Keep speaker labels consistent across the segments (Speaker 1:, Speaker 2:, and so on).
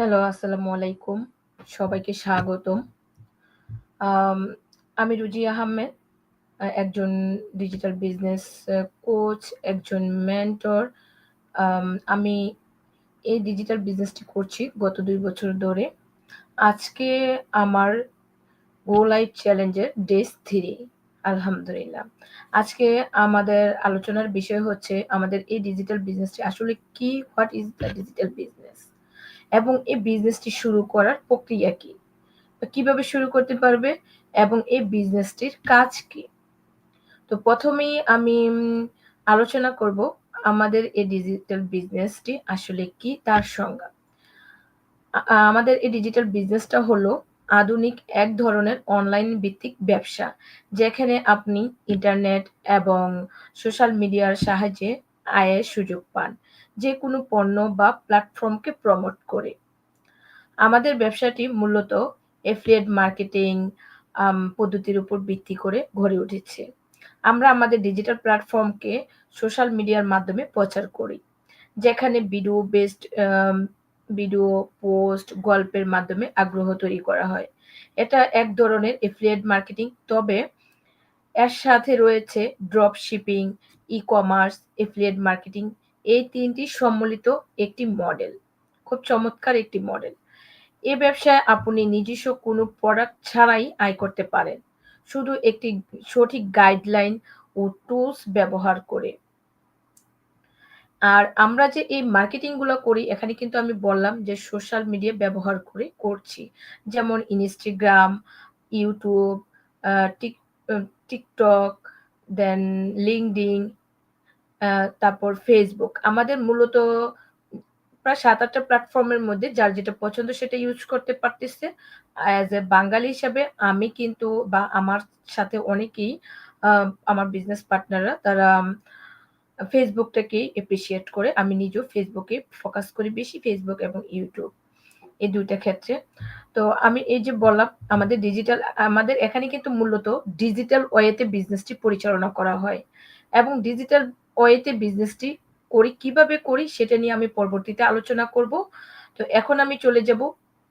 Speaker 1: Hello, আসসালামু আলাইকুম। সবাইকে স্বাগতম। আমি রুজি আহমেদ। একজন ডিজিটাল বিজনেস কোচ, একজন মেন্টর। আমি এই ডিজিটাল বিজনেসটি করছি গত দুই বছর ধরে। আজকে আমার গো লাইভ চ্যালেঞ্জের ডে 3 আলহামদুলিল্লাহ। আজকে আমাদের আলোচনার বিষয় হচ্ছে আমাদের এই ডিজিটাল বিজনেসটি আসলে কি? What is the digital business? এবং এই বিজনেসটি শুরু করার প্রক্রিয়া কি? কীভাবে শুরু করতে পারবে এবং এই বিজনেসটির কাজ কি? তো ১ম এই আমি আলোচনা করব আমাদের এই ডিজিটাল বিজনেসটি আসলে কি তার সংজ্ঞা। আমাদের এই ডিজিটাল বিজনেসটা হলো আধুনিক এক ধরনের অনলাইন ভিত্তিক ব্যবসা। যেখানে আপনি ইন্টারনেট এবং সোশ্যাল মিডিয়ার সাহায্যে আয়ের সুযোগ পান। যেকোনো পণ্য বা প্ল্যাটফর্মকে প্রমোট করে। আমাদের ব্যবসাটি মূলত এফিলিয়েট মার্কেটিং পদ্ধতির উপর ভিত্তি করে গড়ে উঠেছে। আমরা আমাদের ডিজিটাল প্ল্যাটফর্মকে সোশ্যাল মিডিয়ার মাধ্যমে প্রচার করি। যেখানে ভিডিও বেসড ভিডিও, পোস্ট, গল্পের মাধ্যমে আগ্রহ তৈরি করা হয়। এটা এক ধরনের এফিলিয়েট মার্কেটিং। তবে এর সাথে রয়েছে drop shipping, e-commerce, affiliate marketing এই ৩ টি সম্মিলিত একটি মডেল। খুব চমৎকার একটি মডেল। এ ব্যবসায় আপনি নিজস্ব কোনো প্রোডাক্ট ছাড়াই আয় করতে পারেন। শুধু একটি সঠিক গাইডলাইন ও টুলস ব্যবহার করে। আর আমরা যে এই মার্কেটিংগুলো করি এখানে কিন্তু আমি বললাম যে সোশ্যাল মিডিয়া ব্যবহার করে করছি। যেমন Instagram, YouTube Tik TikTok then uh তারপর ফেসবুক আমাদের মূলত প্রায় সাত আটটা প্ল্যাটফর্মের মধ্যে যার যেটা পছন্দ সেটা ইউজ করতে পারতেছে। অ্যাজ এ বাঙালি হিসাবে আমি কিন্তু বা আমার সাথে অনেকেই আমার বিজনেস পার্টনাররা তারা ফেসবুকটাকেই টাকেই অ্যাপ্রিশিয়েট করে। আমি নিজেও ফেসবুকে ফোকাস করি বেশি ফেসবুক এবং ইউটিউব এই দুইটা ক্ষেত্রে। তো আমি এই যে বললাম, আমাদের ডিজিটাল আমাদের এখানে কিন্তু মূলত ডিজিটাল ওয়েতে বিজনেসটি পরিচালনা করা হয়। এবং ডিজিটাল ওয়েতে বিজনেসটি করি, কীভাবে করি সেটা নিয়ে আমি পরবর্তীতে আলোচনা করব। তো এখন আমি চলে যাব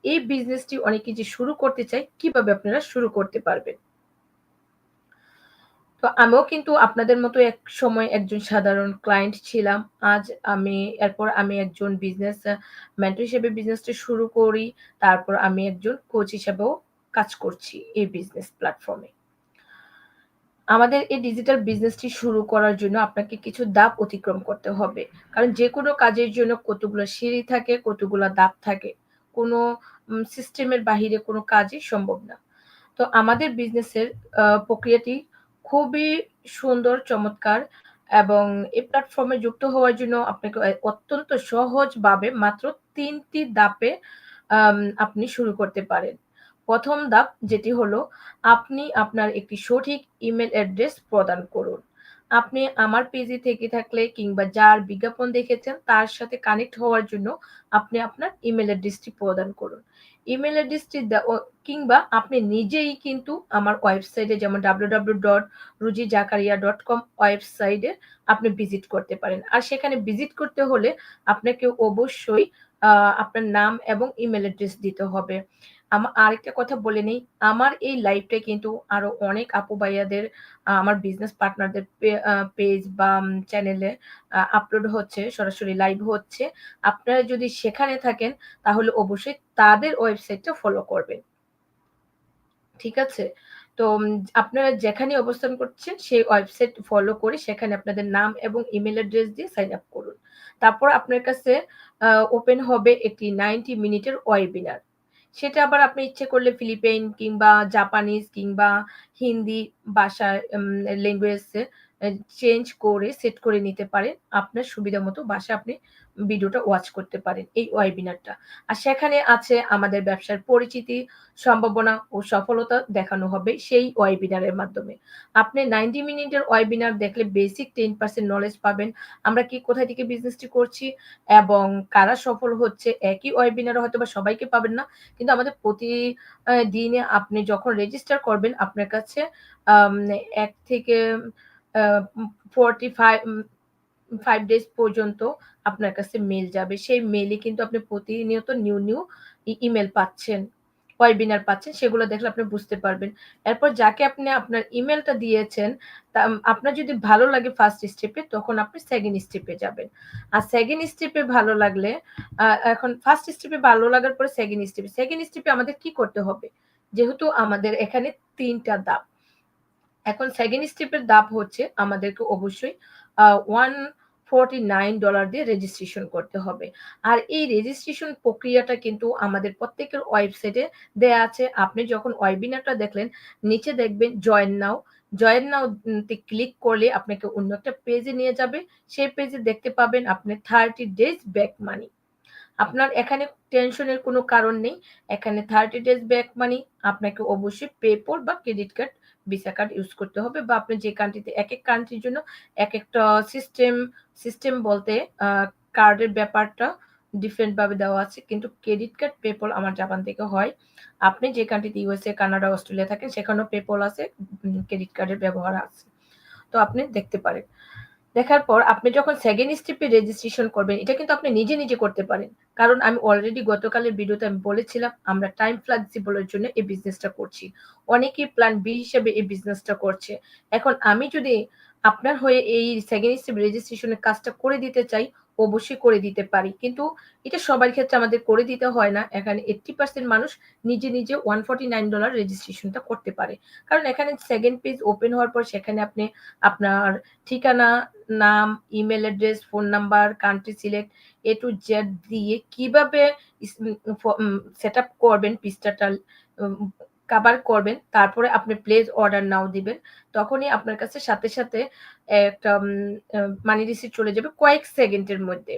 Speaker 1: এই বিজনেসটি অনেকে যে শুরু করতে চাই কীভাবে আপনারা শুরু করতে পারবেন। তো আমিও কিন্তু আপনাদের মতো এক সময় একজন সাধারণ ক্লায়েন্ট ছিলাম। আজ আমি এরপর আমি একজন বিজনেস মেন্টর হিসেবে বিজনেসটি শুরু করি। তারপর আমি একজন কোচ হিসেবেও কাজ করছি এই বিজনেস প্ল্যাটফর্মে। আমাদের এই ডিজিটাল বিজনেসটি শুরু করার জন্য আপনাকে কিছু ধাপ অতিক্রম করতে হবে। কারণ যে কোনো কাজের জন্য কতগুলো সিঁড়ি থাকে, কতগুলো ধাপ থাকে। কোনো সিস্টেমের বাহিরে কোনো কাজই সম্ভব না। তো আমাদের বিজনেসের প্রক্রিয়াটি খুবই সুন্দর, চমৎকার এবং এই প্ল্যাটফর্মে যুক্ত হওয়ার জন্য আপনাকে অত্যন্ত সহজভাবে মাত্র তিনটি দাপে আপনি শুরু করতে পারেন। ১ম ধাপ যেটি হলো, আপনি আপনার একটি সঠিক ইমেল অ্যাড্রেস প্রদান করুন। আপনি আমার পেজে থেকে থাকলে কিংবা যার বিজ্ঞাপন দেখেছেন, তার সাথে কানেক্ট হওয়ার জন্য আপনি আপনার ইমেল অ্যাড্রেসটি প্রদান করুন। ইমেইল অ্যাড্রেসটি কিংবা আপনি নিজেই কিন্তু আমার ওয়েবসাইটে যেমন ডাব্লিউডাব্লিউ ডট রুজি জাকারিয়া ডট কম ওয়েবসাইটে আপনি ভিজিট করতে পারেন। আর সেখানে ভিজিট করতে হলে আপনাকে অবশ্যই আপনার নাম এবং ইমেল অ্যাড্রেস দিতে হবে। আমা আরেকটা কথা বলে নেই, আমার এই লাইভটাই কিন্তু আরও অনেক আপু ভাইয়াদের আমার বিজনেস পার্টনারদের পেজ বা চ্যানেলে আপলোড হচ্ছে, সরাসরি লাইভ হচ্ছে। আপনারা যদি সেখানে থাকেন তাহলে অবশ্যই তাদের ওয়েবসাইটটা ফলো করবেন। ঠিক আছে? তো আপনারা যেখানে অবস্থান করছেন, সেই ওয়েবসাইট ফলো করে সেখানে আপনাদের নাম এবং ইমেল অ্যাড্রেস দিয়ে সাইন আপ করুন। তারপর আপনার কাছে ওপেন হবে একটি 90 মিনিটের ওয়েবিনার। সেটা আবার আপনি ইচ্ছে করলে ফিলিপাইন কিংবা জাপানিজ কিংবা হিন্দি ভাষা ল্যাঙ্গুয়েজে চেঞ্জ করে সেট করে নিতে পারেন। আপনার সুবিধা মতো ভাষায় আপনি ভিডিওটা ওয়াচ করতে পারেন এই ওয়েবিনারটা। আর সেখানে আছে আমাদের ব্যবসার পরিচিতি, সম্ভাবনা ও সফলতা দেখানো হবে সেই ওয়েবিনারের মাধ্যমে। আপনি 90 মিনিটের ওয়েবিনার দেখলে বেসিক 10% নলেজ পাবেন। আমরা কি কোথায় থেকে বিজনেসটি করছি এবং কারা সফল হচ্ছে একই ওয়েবিনারে হয়তোবা সবাইকে পাবেন না। কিন্তু আমাদের প্রতি দিনে আপনি যখন রেজিস্টার করবেন আপনার কাছে এক থেকে 45 উম 5 ডেজ পর্যন্ত আপনার কাছে মেল যাবে। সেই মেইলে কিন্তু আপনি প্রতিনিয়ত নিউ, নিউ ইমেল পাচ্ছেন, ওয়েবিনার পাচ্ছেন সেগুলো দেখলে আপনি বুঝতে পারবেন। এরপর যাকে আপনি আপনার ইমেইলটা দিয়েছেন তা আপনার যদি ভালো লাগে ফার্স্ট স্টেপে তখন আপনি সেকেন্ড স্টেপে যাবেন। আর সেকেন্ড স্টেপে ভালো লাগলে এখন ফার্স্ট স্টেপে ভালো লাগার পরে সেকেন্ড স্টেপে। সেকেন্ড স্টেপে আমাদের কি করতে হবে? যেহেতু আমাদের এখানে ৩ টা ধাপ। এখন সেকেন্ড স্টেপের ধাপ হচ্ছে আমাদেরকে অবশ্যই আ $149 দিয়ে রেজিস্ট্রেশন করতে হবে। আর এই রেজিস্ট্রেশন প্রক্রিয়াটা কিন্তু আমাদের প্রত্যেকের ওয়েবসাইটে দেয়া আছে। আপনি যখন ওয়েবিনারটা দেখলেন, নিচে দেখবেন জয়েন নাও। জয়েন নাও তে ক্লিক করলে আপনাকে অন্য একটা পেজে নিয়ে যাবে। সেই পেজে দেখতে পাবেন আপনি 30 ডেজ ব্যাক মানি। আপনার এখানে টেনশনের কোনো কারণ নেই। এখানে 30 ডেজ ব্যাক মানি আপনাকে অবশ্যই পেপল বা credit card, Visa card use করতে হবে বা আপনি যে কান্ট্রিতে এক এক কান্ট্রির জন্য এক একটা সিস্টেম, সিস্টেম বলতে কার্ডের ব্যাপারটা ডিফারেন্ট ভাবে দেওয়া আছে। কিন্তু ক্রেডিট কার্ড, পেপল আমার জাপান থেকে হয়। আপনি যে কান্ট্রিতে ইউএসএ, কানাডা, অস্ট্রেলিয়া থাকেন সেখানেও পেপল আছে, ক্রেডিট কার্ডের ব্যবহার আছে। তো আপনি দেখতে পারেন। দেখার পর আপনি যখন সেকেন্ড স্টেপে রেজিস্ট্রেশন করবেন, এটা কিন্তু আপনি নিজে, নিজে করতে পারেন। কারণ আমি অলরেডি গতকালের ভিডিওতে আমি বলেছিলাম আমরা টাইম ফ্লেক্সিবলের জন্য এই বিজনেসটা করছি। অনেকেই প্ল্যান বি হিসেবে এই বিজনেসটা করছে। এখন আমি যদি আপনার হয়ে এই সেকেন্ড স্টেপ রেজিস্ট্রেশনের কাজটা করে দিতে চাই, অবশ্যই করে দিতে পারি। কিন্তু এটা সবার ক্ষেত্রে আমাদের করে দিতে হয় না। এখানে 80% মানুষ নিজে, নিজে $149 রেজিস্ট্রেশনটা করতে পারে। কারণ এখানে সেকেন্ড পেজ ওপেন হওয়ার পর সেখানে আপনি আপনার ঠিকানা, নাম, email address, phone number, country select A to Z দিয়ে কীভাবে উম সেটআপ করবেন পৃষ্ঠাটা কাভার করবেন। তারপরে আপনি প্লেস অর্ডার নাও দিবেন। তখনই আপনার কাছে সাথে, সাথে একটা মানি রিসিট চলে যাবে কয়েক সেকেন্ডের মধ্যে।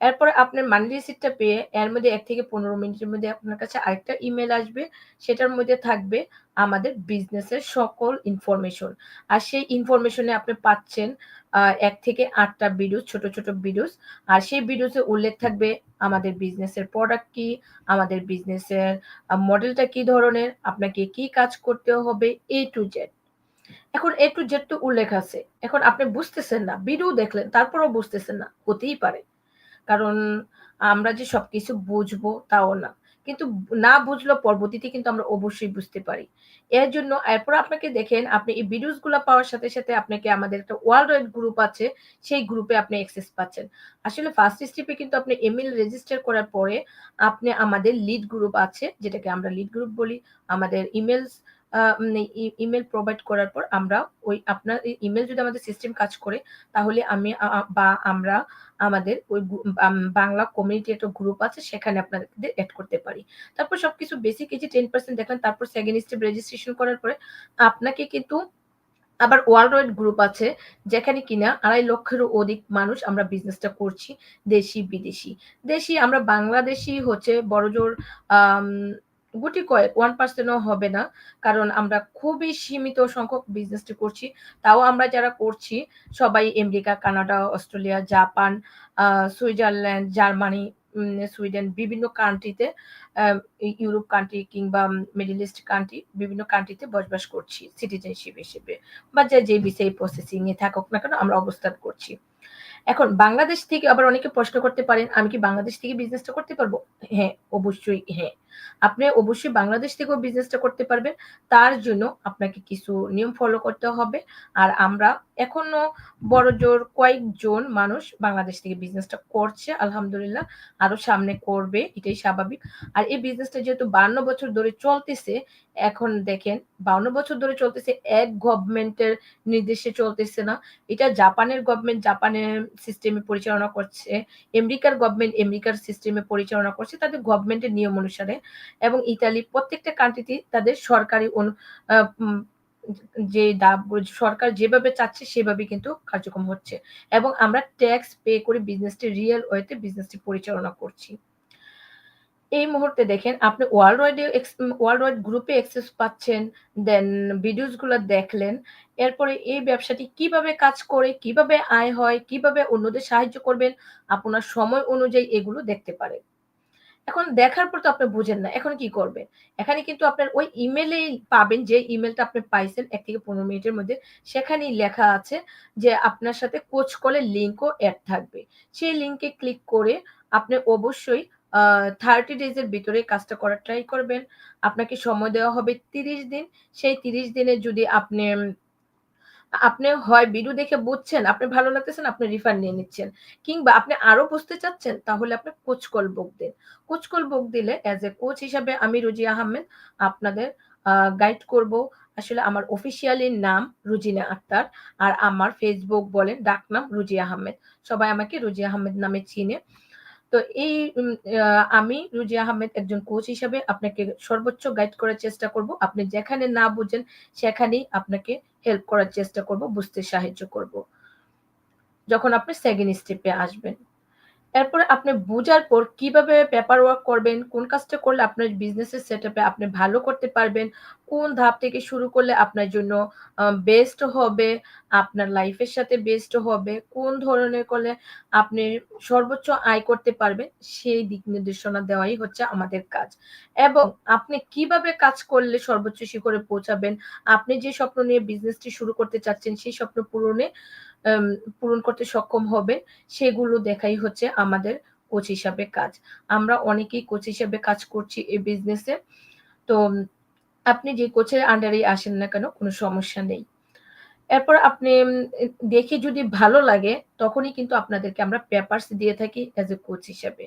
Speaker 1: এরপরে আপনার মানি রিসিটটা পেয়ে এর মধ্যে এক থেকে ১৫ মিনিটের মধ্যে আপনার কাছে আরেকটা ইমেল আসবে। সেটার মধ্যে থাকবে আমাদের বিজনেসের সকল ইনফরমেশন। আর সেই ইনফরমেশনে আপনি পাচ্ছেন ১ থেকে ৮ টা ভিডিওস, ছোট, ছোট ভিডিওস। আর সেই ভিডিওসে উল্লেখ থাকবে আমাদের বিজনেসের প্রোডাক্ট কি, আমাদের বিজনেসের মডেলটা কি ধরনের, আপনাকে কি কাজ করতে হবে এ টু জেড এখন এ টু জেড তো উল্লেখ আছে। এখন আপনি বুঝতেছেন না। ভিডিও দেখলেন তারপরেও বুঝতেছেন না। হতেই পারে। কারণ আমরা যে সবকিছু বুঝব তাও না। কিন্তু না বুঝলেও পরবর্তীতে কিন্তু আমরা অবশ্যই বুঝতে পারি। এর জন্য এরপর আপনাকে দেখেন আপনি এই ভিডিওসগুলা পাওয়ার সাথে, সাথে আপনাকে আমাদের একটা ওয়ার্ল্ড ওয়াইড গ্রুপ আছে। সেই গ্রুপে আপনি অ্যাক্সেস পাচ্ছেন। আসলে ফার্স্ট স্টেপে কিন্তু আপনি ইমেল রেজিস্টার করার পরে আপনি আমাদের লিড গ্রুপ আছে যেটাকে আমরা লিড গ্রুপ বলি। আমাদের emails uh e email provide করার পর আমরা ওই আপনার ই ইমেইল যদি আমাদের সিস্টেম কাজ করে তাহলে আমি বা আমরা আমাদের ওই বাংলা কমিউনিটি একটা গ্রুপ আছে সেখানে আপনাদের এড করতে পারি। তারপর সবকিছু বেসিক এই যে 10% দেখলেন তারপর সেকেন্ড স্টেপ রেজিস্ট্রেশন করার পরে আপনাকে কিন্তু আবার ওয়ার্ল্ড ওয়াইড গ্রুপ আছে যেখানে কিনা ২.৫ লক্ষেরও অধিক মানুষ আমরা বিজনেসটা করছি দেশি, বিদেশি। দেশি আমরা বাংলাদেশি হচ্ছে বড়জোর গুটি কয়েক 1% ও হবে না। কারণ আমরা খুবই সীমিত সংখ্যক বিজনেসটি করছি। তাও আমরা যারা করছি সবাই America, Canada, Australia, Japan, Switzerland, Germany, Sweden বিভিন্ন কান্ট্রিতে ইউরোপ কান্ট্রি কিংবা মিডল ইস্ট কান্ট্রি বিভিন্ন কান্ট্রিতে বসবাস করছি সিটিজেনশিপ হিসেবে। বা যে, যে ভিসায় প্রসেসিংয়ে থাকুক না কেন আমরা অবস্থান করছি। এখন বাংলাদেশ থেকে আবার অনেকে প্রশ্ন করতে পারেন, "আমি কি বাংলাদেশ থেকে বিজনেসটা করতে পারব?" হ্যাঁ, অবশ্যই হ্যাঁ। আপনি অবশ্যই বাংলাদেশ থেকেও বিজনেসটা করতে পারবেন। তার জন্য আপনাকে কিছু নিয়ম ফলো করতে হবে। আর আমরা এখনও বড়জোর কয়েকজন মানুষ বাংলাদেশ থেকে বিজনেসটা করছে আলহামদুলিল্লাহ। আরও সামনে করবে এটাই স্বাভাবিক। আর এই বিজনেসটা যেহেতু ৫২ বছর ধরে চলতেছে, এখন দেখেন ৫২ বছর ধরে চলতেছে এক গভর্নমেন্টের নির্দেশে চলতেছে না। এটা জাপানের গভর্নমেন্ট জাপানের সিস্টেমে পরিচালনা করছে। আমেরিকার গভর্নমেন্ট আমেরিকার সিস্টেমে পরিচালনা করছে, তাদের গভর্নমেন্টের নিয়ম অনুসারে। এবং ইতালি প্রত্যেকটা কান্ট্রিতে তাদের সরকারি যে দাব সরকার যেভাবে চাচ্ছে সেভাবে কিন্তু কার্যক্রম হচ্ছে। এবং আমরা ট্যাক্স পে করে বিজনেসটি রিয়েল ওয়েতে বিজনেসটি পরিচালনা করছি। এই মুহূর্তে দেখেন আপনি ওয়ার্ল্ড ওয়াইড এক্স ওয়াইড গ্রুপে অ্যাক্সেস পাচ্ছেন। দেন ভিডিওসগুলা দেখলেন। এরপরে এই ব্যবসাটি কীভাবে কাজ করে, কীভাবে আয় হয়, কীভাবে অন্যদের সাহায্য করবেন, আপনার সময় অনুযায়ী এগুলো দেখতে পারেন। এখন দেখার পর তো আপনি বুঝেন না। এখন কি করবেন? এখানে কিন্তু আপনার ওই ইমেইলেই পাবেন যে ইমেলটা আপনি পাইছেন এক থেকে ১৫ মিনিটের মধ্যে। সেখানেই লেখা আছে যে আপনার সাথে কোচ কলের লিঙ্কও অ্যাড থাকবে। সেই লিঙ্কে ক্লিক করে আপনি অবশ্যই আ 30 ডেজ এর ভিতরে কাজটা করার ট্রাই করবেন। আপনাকে সময় দেওয়া হবে ৩০ দিন। সেই ৩০ দিনে যদি আপনি আপনি হয় ভিডিও দেখে বুঝছেন, আপনি ভালো লাগতেছে না, আপনি রিফান্ড নিয়ে নিচ্ছেন। কিংবা আপনি আরও বুঝতে চাচ্ছেন, তাহলে আপনি কোচ কল বুক দিন। কোচ কল বুক দিলে অ্যাজ এ কোচ হিসাবে আমি রুজিয়া আহমেদ আপনাদের গাইড করব। আসলে আমার অফিসিয়ালি নাম রুজিনা আক্তার। আর আমার ফেসবুক বলেন ডাকনাম রুজিয়া আহমেদ। সবাই আমাকে রুজিয়া আহমেদ নামে চিনে। তো এই আমি রুজিয়া আহমেদ একজন কোচ হিসাবে আপনাকে সর্বোচ্চ গাইড করার চেষ্টা করব। আপনি যেখানে না বুঝেন সেখানেই আপনাকে হেল্প করার চেষ্টা করব, বুঝতে সাহায্য করব। যখন আপনি সেকেন্ড স্টেপে আসবেন। এরপরে আপনি বুঝার পর কীভাবে পেপার ওয়ার্ক করবেন, কোন কাজটা করলে আপনার বিজনেসের সেটআপে আপনি ভালো করতে পারবেন, কোন ধাপ থেকে শুরু করলে আপনার জন্য বেস্ট হবে, আপনার লাইফের সাথে বেস্ট হবে, কোন ধরনের করলে আপনি সর্বোচ্চ আয় করতে পারবেন, সেই দিক নির্দেশনা দেওয়াই হচ্ছে আমাদের কাজ। এবং আপনি কীভাবে কাজ করলে সর্বোচ্চ শিখরে পৌঁছাবেন, আপনি যে স্বপ্ন নিয়ে বিজনেসটি শুরু করতে চাচ্ছেন, সেই স্বপ্ন পূরণে পূরণ করতে সক্ষম হবেন, সেগুলো দেখাই হচ্ছে আমাদের কোচ হিসাবে কাজ। আমরা অনেকেই কোচ হিসাবে কাজ করছি এই বিজনেসে। তো আপনি যে কোচের আন্ডারেই আসেন না কেন, কোনো সমস্যা নেই। এরপর আপনি দেখে যদি ভালো লাগে, তখনই কিন্তু আপনাদেরকে আমরা পেপারস দিয়ে থাকি অ্যাজ এ কোচ হিসেবে।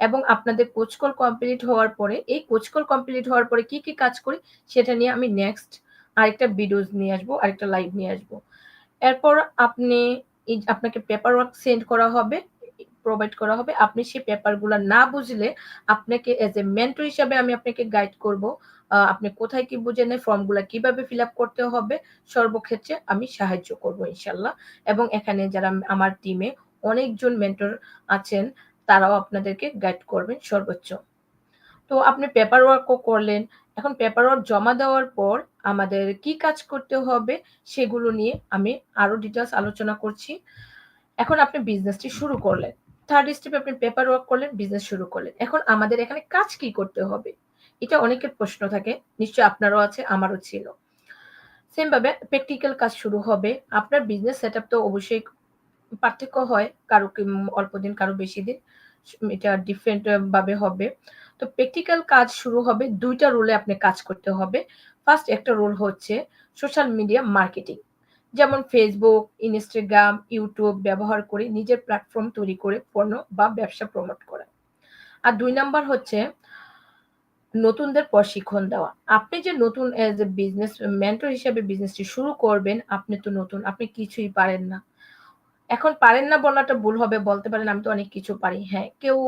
Speaker 1: এবং আপনাদের কোচ কল কমপ্লিট হওয়ার পরে, এই কোচ কল কমপ্লিট হওয়ার পরে কি, কি কাজ করি, সেটা নিয়ে আমি নেক্সট আরেকটা ভিডিওস নিয়ে আসব, আরেকটা লাইভ নিয়ে আসব। এরপর আপনি আপনাকে পেপার ওয়ার্ক সেন্ড করা হবে, প্রোভাইড করা হবে। আপনি সেই পেপারগুলা না বুঝলে আপনাকে এজ এ মেন্টর হিসাবে আমি আপনাকে গাইড করব। আপনি কোথায় কি বুঝেন নাই, ফর্মগুলা কীভাবে ফিল আপ করতে হবে, সর্বক্ষেত্রে আমি সাহায্য করব ইনশাল্লাহ এবং এখানে যারা আমার টিমে অনেকজন মেন্টর আছেন, তারাও আপনাদেরকে গাইড করবেন সর্বোচ্চ। তো আপনি পেপার ওয়ার্কও করলেন। এখন পেপার ওয়ার্ক জমা দেওয়ার পর আমাদের কি কাজ করতে হবে, সেগুলো নিয়ে আমি আরও ডিটেলস আলোচনা করছি। এখন আপনি বিজনেসটি শুরু করলেন। থার্ড স্টেপে আপনি পেপার ওয়ার্ক করলেন, বিজনেস শুরু করলেন। এখন আমাদের এখানে কাজ কি করতে হবে? এটা অনেকের প্রশ্ন থাকে। নিশ্চয়ই আপনারও আছে, আমারও ছিল। সেম ভাবে প্র্যাকটিক্যাল কাজ শুরু হবে। আপনার বিজনেস সেটআপ তো অবশ্যই পার্থক্য হয়। কারও অল্প দিন, কারও বেশি দিন। এটা ডিফারেন্ট ভাবে হবে। তো প্র্যাকটিক্যাল কাজ শুরু হবে দুইটা রোলে আপনি কাজ করতে হবে। ফার্স্ট একটা রোল হচ্ছে সোশ্যাল মিডিয়া মার্কেটিং। যেমন ফেসবুক ইনস্টাগ্রাম ইউটিউব ব্যবহার করে নিজের প্ল্যাটফর্ম তৈরি করে পণ্য বা ব্যবসা প্রমোট করা। আর দুই নাম্বার হচ্ছে নতুনদের প্রশিক্ষণ দেওয়া। আপনি যে নতুন অ্যাজ এ বিজনেস মেন্টর হিসেবে বিজনেসটি শুরু করবেন, আপনি তো নতুন, আপনি কিছুই পারেন না। এখন পারেন না বলাটা ভুল হবে, বলতে পারেন আমি তো অনেক কিছু পারি। হ্যাঁ, কেউ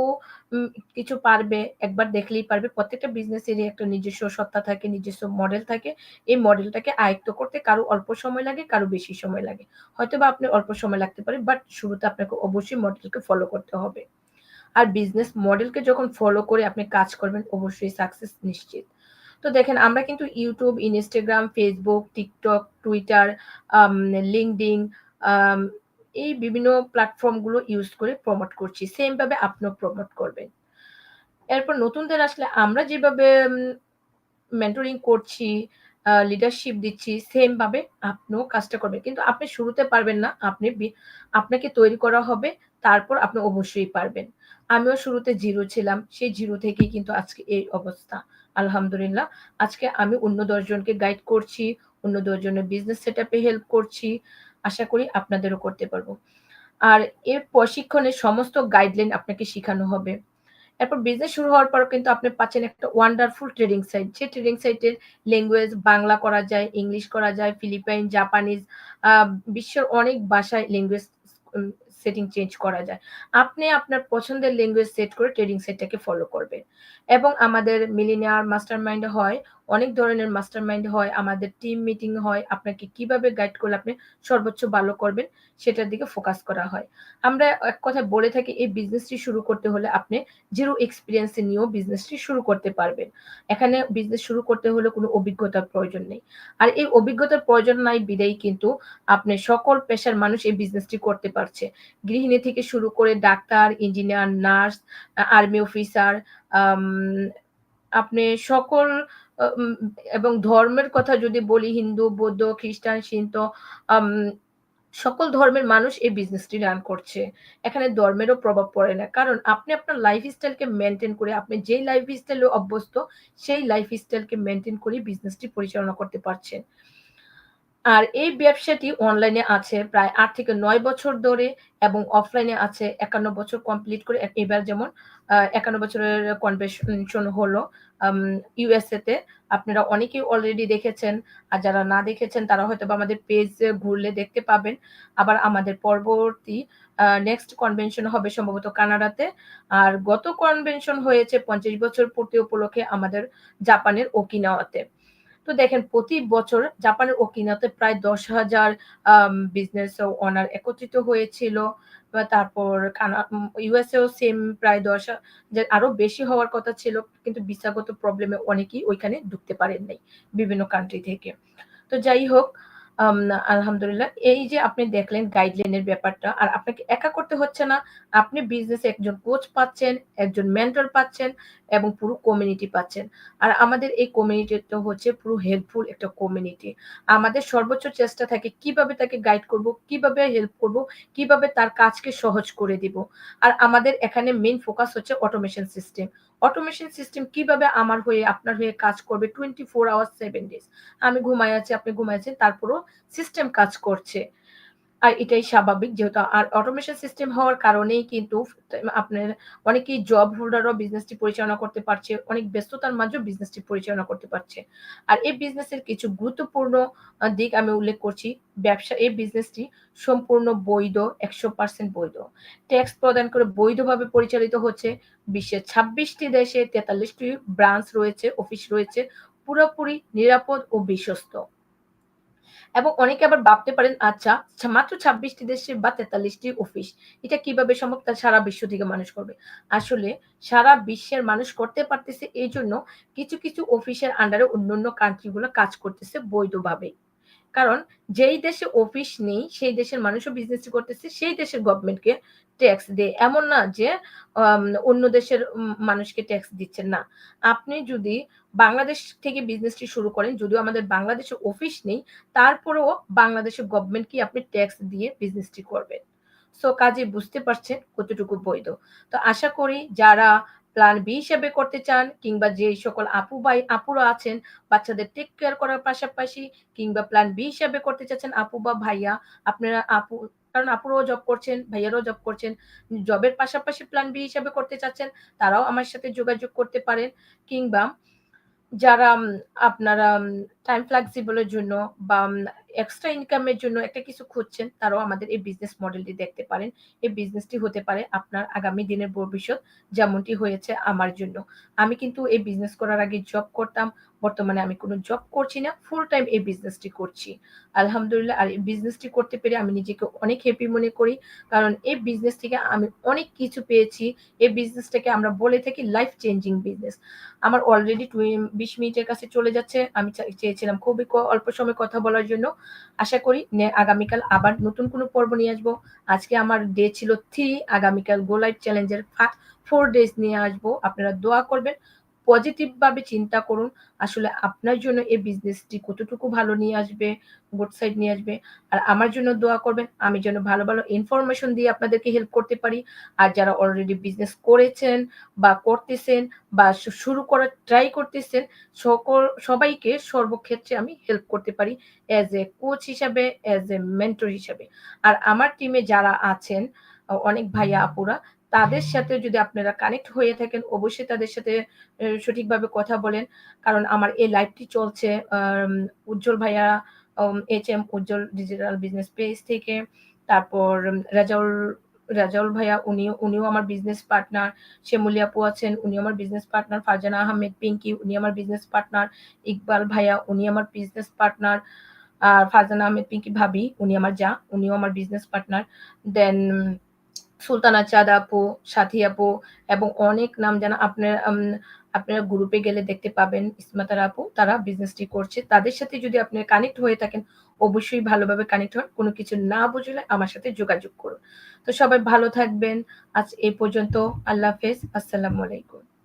Speaker 1: কিছু পারবে, একবার দেখলেই পারবে। প্রত্যেকটা বিজনেসেরই একটা নিজস্ব সত্তা থাকে, নিজস্ব মডেল থাকে। এই মডেলটাকে আয়ত্ত করতে কারও অল্প সময় লাগে, কারও বেশি সময় লাগে। হয়তো বা আপনার অল্প সময় লাগতে পারে, বাট শুরুতে আপনাকে অবশ্যই মডেলকে ফলো করতে হবে। আর বিজনেস মডেলকে যখন ফলো করে আপনি কাজ করবেন, অবশ্যই সাকসেস নিশ্চিত। তো দেখেন আমরা কিন্তু YouTube Instagram Facebook TikTok Twitter um এই বিভিন্ন প্ল্যাটফর্মগুলো ইউস করে প্রমোট করছি। সেম ভাবে আপনিও প্রমোট করবেন। এরপর নতুনদের আসলে আমরা যেভাবে মেন্টরিং করছি, লিডারশিপ দিচ্ছি, সেম ভাবে আপনিও কাজটা করবেন। কিন্তু আপনি শুরুতে পারবেন না। আপনি আপনাকে তৈরি করা হবে, তারপর আপনি অবশ্যই পারবেন। আমিও শুরুতে জিরো ছিলাম। সেই জিরো থেকেই কিন্তু আজকে এই অবস্থা। আলহামদুলিল্লাহ। আজকে আমি অন্য দশজনকে গাইড করছি, অন্য দশজনের বিজনেস এ হেল্প করছি। আশা করি আপনাদেরও করতে পারব। আর এর প্রশিক্ষণের সমস্ত গাইডলাইন আপনাকে শিখানো হবে। এরপর বিজনেস শুরু হওয়ার পর কিন্তু আপনি পাচ্ছেন একটা ওয়ান্ডারফুল ট্রেডিং সাইট। যে ট্রেডিং সাইটের ল্যাঙ্গুয়েজ বাংলা করা যায়, ইংলিশ করা যায়, ফিলিপাইন, জাপানিজ বিশ্বের অনেক ভাষায় ল্যাঙ্গুয়েজ সেটিং চেঞ্জ করা যায়। আপনি আপনার পছন্দের ল্যাঙ্গুয়েজ সেট করে ট্রেডিং সাইটটাকে ফলো করবেন। এবং আমাদের মিলিনিয়ার মাস্টারমাইন্ড হয় অনেক ধরনের মাস্টারমাইন্ড হয়, আমাদের টিম মিটিং হয়। আপনাকে কীভাবে গাইড করলে আপনি সর্বোচ্চ ভালো করবেন সেটার দিকে ফোকাস করা হয়। আমরা এক কথায় বলে থাকি এই বিজনেসটি শুরু করতে হলে আপনি জিরো এক্সপিরিয়েন্স নিয়েও বিজনেসটি শুরু করতে পারবেন। এখানে বিজনেস শুরু করতে হলে কোনো অভিজ্ঞতার প্রয়োজন নেই। আর এই অভিজ্ঞতার প্রয়োজন নাই বিধায় কিন্তু আপনি সকল পেশার মানুষ এই বিজনেসটি করতে পারছে। গৃহিণী থেকে শুরু করে doctor, engineer, nurse, army officer, আপনি সকল এবং ধর্মের কথা যদি বলি হিন্দু, বৌদ্ধ, খ্রিস্টান, সিন্ত সকল ধর্মের মানুষ এই বিজনেসটি রান করছে। এখানে ধর্মেরও প্রভাব পড়ে না। কারণ আপনি আপনার লাইফ স্টাইলকে মেনটেন করে আপনি যেই লাইফ স্টাইলে অভ্যস্ত সেই লাইফ স্টাইলকে মেনটেন করে বিজনেসটি পরিচালনা করতে পারছেন। আর এই ব্যবসাটি অনলাইনে আছে প্রায় আট থেকে নয় বছর ধরে এবং অফলাইনে আছে ৫১ বছর কমপ্লিট করে এবার যেমন ৫১ বছরের কনভেনশন হলো আম ইউএসএ তে। আপনারা অনেকেই অলরেডি দেখেছেন। আর যারা না দেখেছেন, তারা হয়তোবা আমাদের পেজে ঘুরলে দেখতে পাবেন। আবার আমাদের পরবর্তী নেক্সট কনভেনশন হবে সম্ভবত কানাডাতে। আর গত কনভেনশন হয়েছে ৫০ বছর পূর্তি উপলক্ষে আমাদের জাপানের ওকিনাওয়াতে। তো দেখেন প্রতি বছর জাপানের ওকিনাওয়াতে প্রায় ১০,০০০ আম বিজনেস ওনার একত্রিত হয়েছিল। তারপর কানা উম ইউএসএ সেম প্রায় ১০ আ যে আরও বেশি হওয়ার কথা ছিল। কিন্তু ভিসাগত প্রবলেমে অনেকেই ওইখানে ঢুকতে পারেন নাই বিভিন্ন কান্ট্রি থেকে। তো যাই হোক আলহামদুলিল্লাহ এই যে আপনি দেখলেন গাইডলাইনের ব্যাপারটা আর আপনাকে একা করতে হচ্ছে না। আপনি বিজনেসে একজন কোচ পাচ্ছেন, একজন মেন্টর পাচ্ছেন এবং পুরো কমিউনিটি পাচ্ছেন। আর আমাদের এই কমিউনিটিটা হচ্ছে পুরো হেল্পফুল একটা কমিউনিটি। আমাদের সর্বোচ্চ চেষ্টা থাকে কীভাবে তাকে গাইড করব, কীভাবে হেল্প করব, কীভাবে তার কাজকে সহজ করে দিব। আর আমাদের এখানে মেইন ফোকাস হচ্ছে অটোমেশন সিস্টেম। অটোমেশন সিস্টেম কীভাবে আমার হয়ে আপনার হয়ে কাজ করবে 24 আওয়ার্স সেভেন ডেজ। আমি ঘুমায়ে আছি, আপনি ঘুমায়ে আছেন তারপরও সিস্টেম কাজ করছে। আর এটাই স্বাভাবিক যেহেতু আর অটোমেশন সিস্টেম হওয়ার কারণেই কিন্তু আপনার অনেকেই জব হোল্ডাররাও বিজনেসটি পরিচালনা করতে পারছে। অনেক ব্যস্ততার মাঝেও বিজনেসটি পরিচালনা করতে পারছে। আর এই বিজনেসের কিছু গুরুত্বপূর্ণ দিক আমি উল্লেখ করছি। ব্যবসা এই বিজনেসটি সম্পূর্ণ বৈধ, ১০০% বৈধ। ট্যাক্স প্রদান করে বৈধভাবে পরিচালিত হচ্ছে। বিশ্বের ছাব্বিশটি দেশে তেতাল্লিশটি ব্রাঞ্চ রয়েছে, অফিস রয়েছে। পুরোপুরি নিরাপদ ও বিশ্বস্ত। এবং অনেকে আবার ভাবতে পারেন আচ্ছা মাত্র ২৬ টি দেশে বা ৪৩ টি অফিস। এটা কীভাবে সম্ভব? তা সারা বিশ্ব থেকে মানুষ করবে। আসলে সারা বিশ্বের মানুষ করতে পারতেছে এই জন্য কিছু, কিছু অফিসের আন্ডারে অন্যান্য কান্ট্রি গুলো কাজ করতেছে বৈধভাবে। কারণ যেই দেশে অফিস নেই সেই দেশের মানুষও বিজনেস করতেছে, সেই দেশের গভর্নমেন্টকে ট্যাক্স দেয়। এমন না যে অন্য দেশের মানুষকে ট্যাক্স দিচ্ছেন না। আপনি যদি বাংলাদেশ থেকে বিজনেসটি শুরু করেন, যদিও আমাদের বাংলাদেশে অফিস নেই, তারপরেও বাংলাদেশের গভর্নমেন্টকেই আপনি ট্যাক্স দিয়ে বিজনেসটি করবেন। সো কাজেই বুঝতে পারছেন কতটুকু বৈধ। তো আশা করি যারা প্ল্যান বি হিসেবে করতে চান কিংবা যেই সকল আপু ভাই আপুরা আছেন বাচ্চাদের টেক কেয়ার করার পাশাপাশি কিংবা প্ল্যান বি হিসেবে করতে চাচ্ছেন আপু বা ভাইয়া, আপনারা আপু কারণ আপুরাও জব করছেন, ভাইয়ারাও জব করছেন। জবের পাশাপাশি প্ল্যান বি হিসাবে করতে চাচ্ছেন, তারাও আমার সাথে যোগাযোগ করতে পারেন। কিংবা যারা আপনারা টাইম ফ্লেক্সিবল এর জন্য বা এক্সট্রা ইনকাম এর জন্য একটা কিছু খুঁজছেন, তারাও আমাদের এই বিজনেস মডেলটি দেখতে পারেন। এই বিজনেসটি হতে পারে আপনার আগামী দিনের ভবিষ্যৎ যেমনটি হয়েছে আমার জন্য। আমি কিন্তু এই বিজনেস করার আগে জব করতাম। বর্তমানে আমি কোনো জব করছি না। ফুল টাইম এই বিজনেসটি করছি। আলহামদুলিল্লাহ আর এই বিজনেসটি করতে পেরে আমি নিজেকে অনেক হ্যাপি মনে করি। কারণ এই বিজনেস থেকে আমি অনেক কিছু পেয়েছি। এই বিজনেসটাকে আমরা বলে থাকি লাইফ চেঞ্জিং বিজনেস। আমার অলরেডি ২০ মিনিটের কাছে চলে যাচ্ছে। আমি চা চেয়েছিলাম খুবই অল্প সময় কথা বলার জন্য। আশা করি আগামীকাল আবার নতুন কোনো পর্ব নিয়ে আসব। আজকে আমার ডে ছিল থ্রি আগামীকাল গোলাইট চ্যালেঞ্জের ফোর 4 ডেজ নিয়ে আসব। আপনারা দোয়া করবেন। পজিটিভ ভাবে চিন্তা করুন। আসলে আপনার জন্য এই বিজনেসটি কতটুকু ভালো নিয়ে আসবে, গুড সাইড নিয়ে আসবে। আর আমার জন্য দোয়া করবেন। আমি যেন ভালো, ভালো ইনফরমেশন দিয়ে আপনাদেরকে হেল্প করতে পারি। আর যারা অলরেডি বিজনেস করেছেন বা করতেছেন বা শুরু করার ট্রাই করতেছেন, সকল সবাইকে সর্বক্ষেত্রে আমি হেল্প করতে পারি এজ এ কোচ হিসাবে, অ্যাজ এ মেন্টর হিসাবে। আর আমার টিমে যারা আছেন অনেক ভাইয়া আপুরা, তাদের সাথে যদি আপনারা কানেক্ট হয়ে থাকেন, অবশ্যই তাদের সাথে সঠিকভাবে কথা বলেন। কারণ আমার এই লাইভটি চলছে উজ্জ্বল ভাইয়া H M Ujjwal digital business page থেকে। তারপর রেজাউল, রাজাউল ভাইয়া উনিও উনিও আমার বিজনেস পার্টনার শেমুলি আপু আছেন উনি আমার বিজনেস পার্টনার ফারজানা আহমেদ, পিঙ্কি, উনি আমার বিজনেস পার্টনার ইকবাল ভাইয়া, উনি আমার বিজনেস পার্টনার আর ফারজানা আহমেদ, পিঙ্কি ভাবি, উনি আমার যা, উনিও আমার বিজনেস পার্টনার দেন সুলতানা চাঁদ আপু, সাথী আপু এবং অনেক নাম যেন আপনার আপনারা গ্রুপে গেলে দেখতে পাবেন। ইসমাতার আপু, তারা বিজনেসটি করছে। তাদের সাথে যদি আপনি কানেক্ট হয়ে থাকেন, অবশ্যই ভালোভাবে কানেক্ট হন। কোনো কিছু না বুঝলে আমার সাথে যোগাযোগ করুন। তো সবাই ভালো থাকবেন। আজ এ পর্যন্ত আল্লাহ হাফেজ। আসসালামু আলাইকুম।